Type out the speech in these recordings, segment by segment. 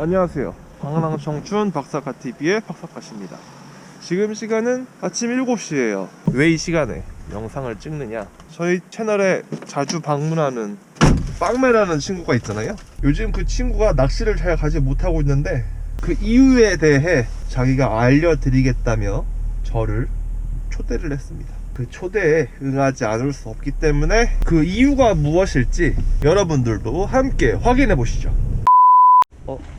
안녕하세요. 방랑청춘 박사카 TV의 박사카십니다. 지금 시간은 아침 7시예요. 왜 이 시간에 영상을 찍느냐? 저희 채널에 자주 방문하는 빵매라는 친구가 있잖아요. 요즘 그 친구가 낚시를 잘 가지 못하고 있는데 그 이유에 대해 자기가 알려드리겠다며 저를 초대를 했습니다. 그 초대에 응하지 않을 수 없기 때문에 그 이유가 무엇일지 여러분들도 함께 확인해 보시죠.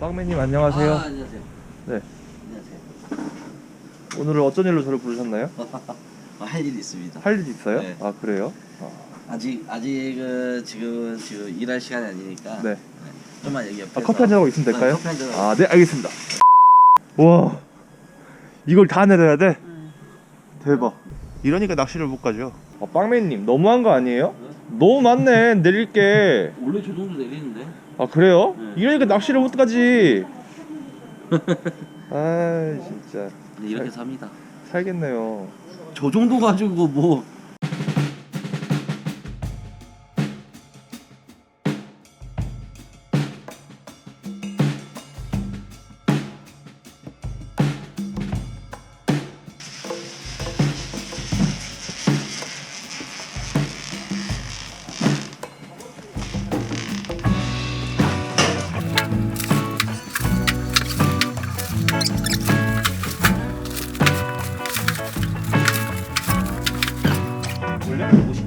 어, 빵매님 안녕하세요. 아, 안녕하세요. 네. 안녕하세요. 오늘은 어쩐 일로 저를 부르셨나요? 아, 할 일이 있습니다. 할 일 있어요? 네. 아 그래요? 아, 아직 아직은 지금 지금 일할 시간이 아니니까. 네. 좀만 여기 옆에서. 아, 커피 한잔 하고 있으면 될까요? 네, 커피 한잔 하고. 아, 네, 알겠습니다. 와, 이걸 다 내려야 돼? 대박. 이러니까 낚시를 못 가죠. 아, 빵맨님 너무한 거 아니에요? 너무 많네 내릴 게. 원래 저 정도 내리는데. 아 그래요? 네. 이러니까 낚시를 못 가지. 아 진짜 네, 이렇게 삽니다. 살겠네요. 저 정도 가지고 뭐 Öyle mi?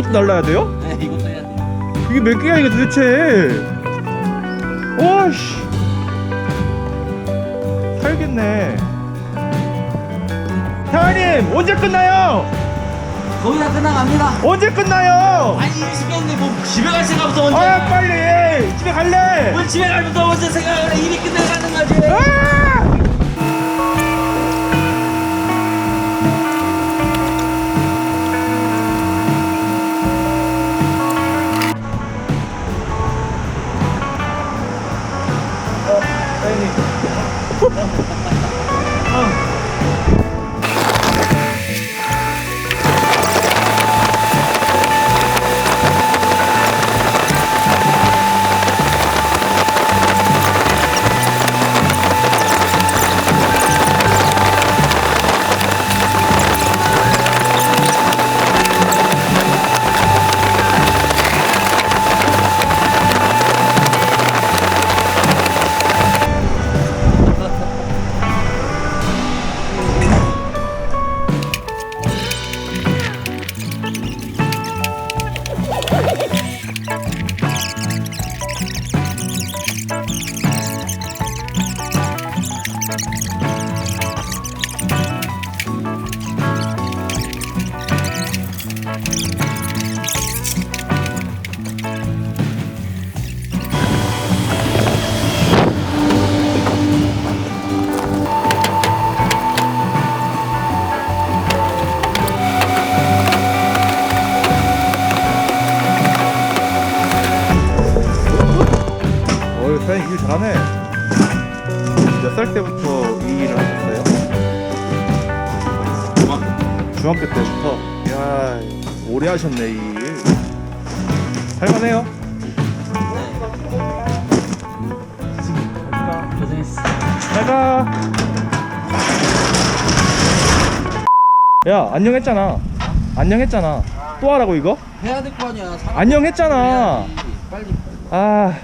이것도 날라야 돼요? 네, 이것도 해야 돼. 이게 몇 개야 이게 도대체? 와씨 살겠네. 태아님 언제 끝나요? 거의 다 끝나갑니다. 언제 끝나요? 아니 이 시간인데 뭐 집에 갈 생각부터 먼저. 아 빨리 집에 갈래. 뭘 집에 갈부터 먼저 생각을 해. 일이 끝나가는 거지. 아! Woo! 사장님 일 잘하네. 몇 살 때부터 이 일을 하셨어요? 중학교 때부터. 이야 오래 하셨네 이 일. 할만해요. 고생했어. 잘 가. 야 안녕했잖아. 안녕했잖아. 또 하라고 이거? 해야 될 거 아니야. 사람 안녕했잖아. 해야지. 빨리. 아